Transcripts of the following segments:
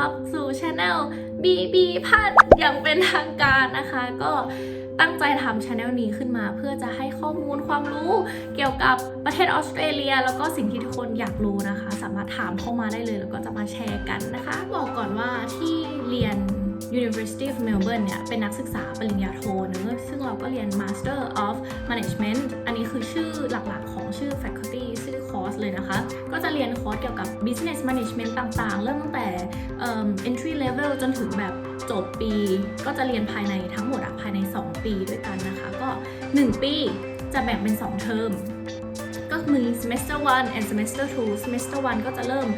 รับสู่ช anel BB พัดอย่างเป็นทางการนะคะ ก็ตั้งใจทำช anel นี้ขึ้นมา เพื่อจะให้ข้อมูลความรู้เกี่ยวกับประเทศออสเตรเลีย แล้วก็สิ่งที่ทุกคนอยากรู้นะคะ สามารถถามเข้ามาได้เลย แล้วก็จะมาแชร์กันนะคะ บอกก่อนว่าที่เรียน University of Melbourne เนี่ยเป็นนักศึกษาปริญญาโทเนอะซึ่งเราก็เรียน Master of Management อันนี้คือชื่อหลักๆของชื่อ faculty ชื่อค อร์สเลยนะคะ ก็จะเรียนคอร์สเกี่ยวกับ business management ต่างๆ เริ่มตั้งแต่ entry level จนถึงแบบจบปี ก็จะเรียนภายในทั้งหมดภายใน 2 ปีด้วยกันนะคะ ก็ 1 ปีจะแบ่งเป็น 2 เทอม ก็มี semester 1 and semester 2 semester 1 ก็จะเริ่ม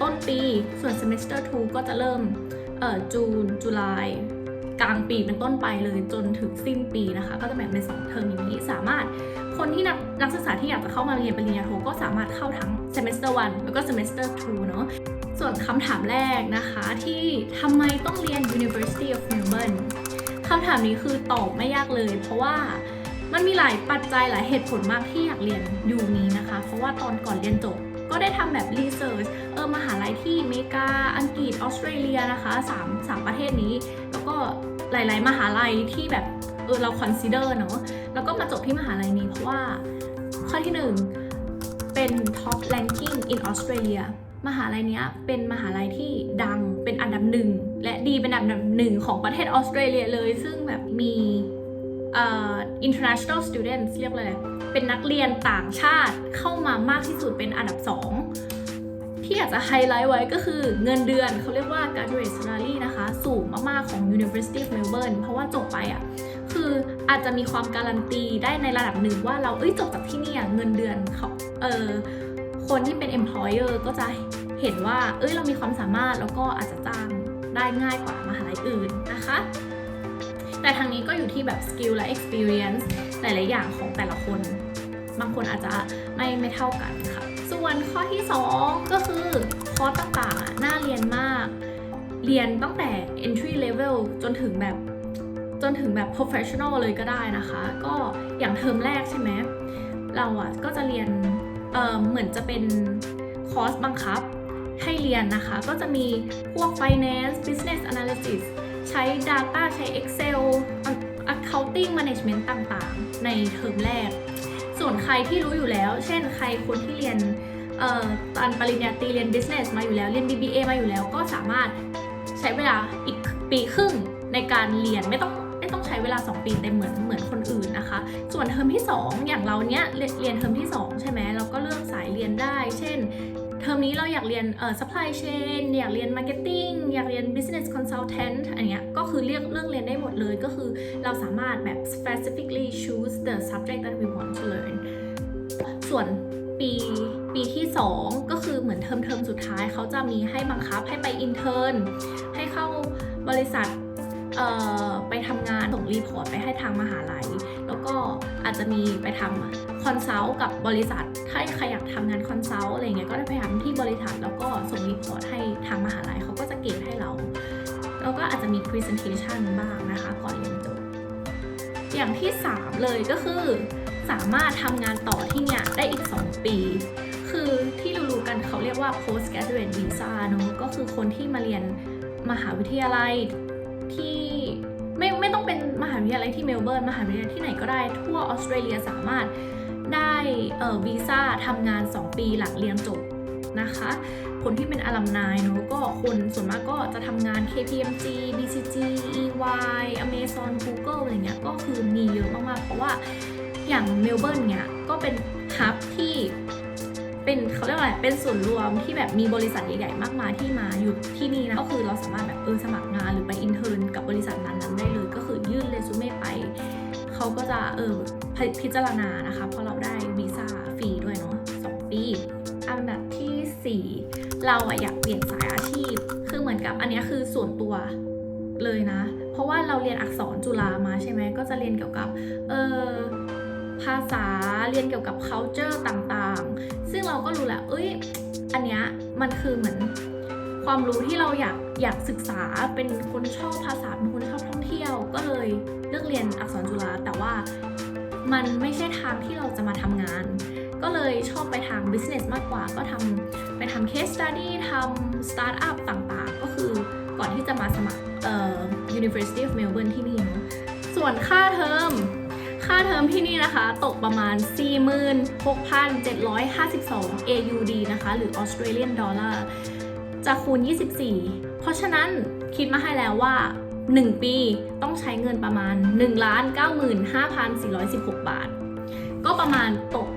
ต้นปี ส่วน semester 2 ก็จะเริ่มเอ่อจูนจุลายกลางปีเป็นต้นไปเลยจนถึงสิ้นปีนะคะ ก็จะแบ่งเป็น 2 เทอมอย่างนี้สามารถ คนที่นักนักศึกษาที่อยากจะเข้ามาเรียนปริญญาโทก็สามารถเข้าทั้ง semester 1 แล้วก็ semester 2 เนอะส่วนคำถามแรกนะคะที่ทำไมต้องเรียน University of Melbourne คำถามนี้คือตอบไม่ยากเลย เพราะว่ามันมีหลายปัจจัยหลายเหตุผลมากที่อยากเรียนอยู่นี้นะคะ เพราะว่าตอนก่อนเรียนจบก็ได้ทำแบบรีเสิร์ชเออมหาลัยที่อเมริกา อังกฤษ ออสเตรเลียนะคะ3 3ประเทศนี้ แล้วก็หลาย ๆ มหาลัยที่แบบ ออเราคอนซิเดอร์เนาะแล้วก็มาจบที่มหาลัยนี้เพราะว่าข้อที่ 1 เป็น top ranking in Australia มหาลัยเนี้ยเป็นมหาลัยที่ดังเป็นอันดับหนึ่งและดีเป็นอันดับหนึ่งของประเทศออสเตรเลียเลย ซึ่งแบบมีเอ่อ international students เรียกว่าอะไรเป็นนักเรียนต่างชาติเข้ามามากที่สุดเป็นอันดับ2ที่อยากจะไฮไลท์ไว้ก็คือเงินเดือนเขาเรียกว่า graduate salary นะคะ สูงมาก ๆ ของ University of Melbourne เพราะว่าจบไปอะ คืออาจจะมีความการันตีได้ในระดับหนึ่งว่าเราเอ้ยจบจากที่นี่เงินเดือนเขาเออคนที่เป็น employer ก็จะเห็นว่าเอ้ยเรามีความสามารถแล้วก็อาจจะจ้างได้ง่ายกว่ามหาลัยอื่นนะคะ แต่ทางนี้ก็อยู่ที่แบบ skill และ experience หลาย ๆ อย่างของแต่ละคน บางคนอาจจะไม่ไม่เท่ากันค่ะ ส่วนข้อที่ 2 ก็คือคอร์สต่าง ๆ น่าเรียนมาก เรียนตั้งแต่ entry level จนถึงแบบ จนถึงแบบ professional เลยก็ได้นะคะ ก็อย่างเทอมแรกใช่ไหมเราอะก็จะเรียนเเหมือนจะเป็นคอร์สบังคับให้เรียนนะคะ ก็จะมีพวก finance business analysis ใช้ data ใช้ excel accounting management ต่างๆ ในเทอมแรก ส่วนใครที่รู้อยู่แล้ว เช่นใครคนที่เรียนตอนปริญญาตรีเรียน business มาอยู่แล้ว เรียน BBA มาอยู่แล้ว ก็สามารถใช้เวลาอีกปีครึ่งในการเรียนไม่ต้อง ต้องใช้เวลา 2 ปีเต็มเหมือนเหมือนคนอื่นนะคะ ส่วนเทอมที่ 2 อย่างเราเนี้ยเรียนเทอมที่ 2 ใช่ไหมเราก็เลือกสายเรียนได้ เช่นเทอมนี้เราอยากเรียนเอ่อ supply chain อยากเรียน marketing อยากเรียน business consultant อันเนี้ยก็คือเลือกเลือกเรียนได้หมดเลยก็คือเราสามารถแบบ specifically choose the subject that we want to learn ส่วนปีปีที่ 2 ก็คือเหมือนเทอมเทอมสุดท้ายเขาจะมีให้บังคับให้ไป intern ให้เข้าบริษัท ไปทำงานส่งรีพอร์ตไปให้ทางมหาลัย แล้วก็อาจจะมีไปทำคอนซัลท์กับบริษัท ถ้าใครอยากทำงานคอนซัลท์อะไรเงี้ยก็ได้ไปทำที่บริษัท แล้วก็ส่งรีพอร์ตให้ทางมหาลัยเขาก็จะเกรดให้เรา แล้วก็อาจจะมี presentation บ้างนะคะ ก่อนเรียนจบ อย่างที่ 3 เลยก็คือ สามารถทำงานต่อที่เนี่ยได้อีก 2 ปี คือที่รู้ๆกันเขาเรียกว่า post graduate visa เนอะก็คือคนที่มาเรียนมหาวิทยาลัย ที่ไม่ไม่ต้องเป็นมหาวิทยาลัยที่เมลเบิร์นมหาวิทยาลัยที่ไหนก็ได้ทั่วออสเตรเลียสามารถได้เอ่อวีซ่าทำงาน 2 ปีหลังเรียนจบนะคะ คนที่เป็นอลัมนายเนอะก็คนส่วนมากก็จะทำงาน KPMG BCG EY Amazon Google อะไรเงี้ยก็คือมีเยอะมากๆ เพราะว่าอย่างเมลเบิร์นเนี่ยก็เป็นฮับที่ เป็นเขาเรียกว่าอะไรเป็นส่วนย์รวมที่แบบมีบริษัทใหญ่ๆมากมายที่มาอยู่ที่นี่นะก็คือเราสามารถแบบเออสมัครงานหรือไปอินเทอร์นกับบริษัทนั้นๆได้เลย ก็คือยื่นเรซูเม่ไปเขาก็จะเออพพิจารณานะคะเพราะเราได้วีซ่าฟรีด้วยเนาะสองปี อันดับทีสี่ 4 เราอะอยากเปลี่ยนสายอาชีพ คือเหมือนกับอันนี้คือส่วนตัวเลยนะ เพราะว่าเราเรียนอักษรจุฬามาใช่ไหมก็จะเรียนเกี่ยวกับเออ ภาษาเรียนเกี่ยวกับ culture ต่างๆ ซึ่งเราก็รู้แหละเอ้ยอันเนี้ยมันคือเหมือนความรู้ที่เราอยากอยากศึกษาเป็นคนชอบภาษาเป็นคนชอบท่องเที่ยว ก็เลยเลือกเรียนอักษรจุฬาแต่ว่ามันไม่ใช่ทางที่เราจะมาทำงาน ก็เลยชอบไปทาง business มากกว่า ก็ทำไปทำ case study ทำ startup ต่างๆ ก็คือก่อนที่จะมาสมัครเอ่อ University of Melbourne ที่นี่เนอะส่วนค่าเทอม ค่าเทอมที่นี่นะคะ ตกประมาณ 46,752 AUD นะคะ หรือ Australian Dollar จะคูณ 24 เพราะฉะนั้นคิดมาให้แล้วว่า 1 ปีต้องใช้เงินประมาณ 1,95,416 บาท ก็ประมาณตก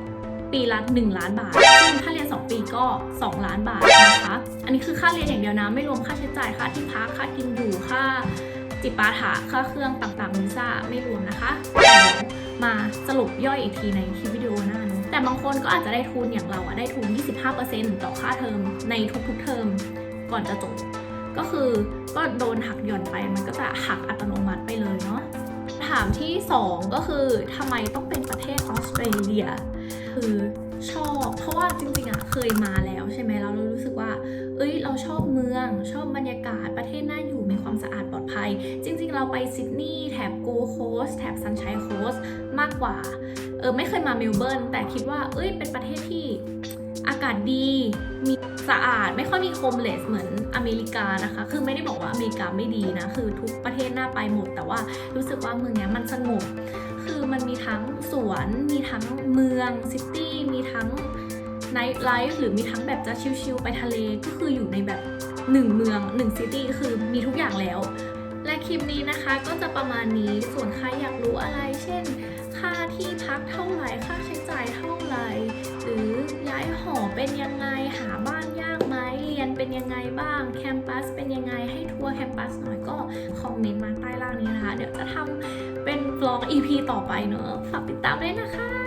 ปีละ1ล้านบาท ซึ่งถ้าเรียน 2 ปีก็ 2 ล้านบาทนะคะ อันนี้คือค่าเรียนอย่างเดียวนะ ไม่รวมค่าใช้จ่าย ค่าที่พัก ค่ากินอยู่ ค่าจิปาถะ ค่าเครื่องต่างๆวีซ่าไม่รวมนะคะ มาสรุปย่อยอีกทีในคลิปวิดีโอหน้านะแต่บางคนก็อาจจะได้ทุนอย่างเราอะได้ทุน 25%ต่อค่าเทอมในทุกๆเทอมก่อนจะจบ ก็คือก็โดนหักหย่อนไปมันก็จะหักอัตโนมัติไปเลยเนาะถามที่ 2 ก็คือทำไมต้องเป็นประเทศออสเตรเลีย คือชอบ เพราะว่าจริงๆอะ เคยมาแล้วใช่ไหมเรารู้สึกว่า เอ้ย เราชอบเมือง ชอบบรรยากาศประเทศน่าอยู่มีความสะอาดปลอดภัย จริง ๆ เราไปซิดนีย์แถบโกโคสแถบซันชัยโคสมากกว่า เออไม่เคยมาเมลเบิร์นแต่คิดว่า เอ้ย เป็นประเทศที่อากาศดี มีสะอาด ไม่ค่อยมีโฮมเลสเหมือนอเมริกานะคะ คือไม่ได้บอกว่าอเมริกาไม่ดีนะ คือทุกประเทศน่าไปหมด แต่ว่ารู้สึกว่าเมืองนี้มันสงบ คือมันมีทั้งสวน มีทั้งเมืองซิตี้ มีทั้ง ไนท์ไลฟ์หรือมีทั้งแบบจะชิลๆไปทะเลก็คืออยู่ในแบบหนึ่งเมืองหนึ่งซิตี้คือมีทุกอย่างแล้ว และคลิปนี้นะคะก็จะประมาณนี้ส่วนใครอยากรู้อะไร เช่น ค่าที่พักเท่าไหร่ค่าใช้จ่ายเท่าไหร่ หรือย้ายหอเป็นยังไงหาบ้านยากไหมเรียนเป็นยังไงบ้างแคมปัสเป็นยังไงให้ทัวร์แคมปัสหน่อยก็คอมเมนต์มาใต้ล่างนี้นะคะ เดี๋ยวจะทำเป็น vlog EP ต่อไปเนอะฝากติดตามด้วยนะคะ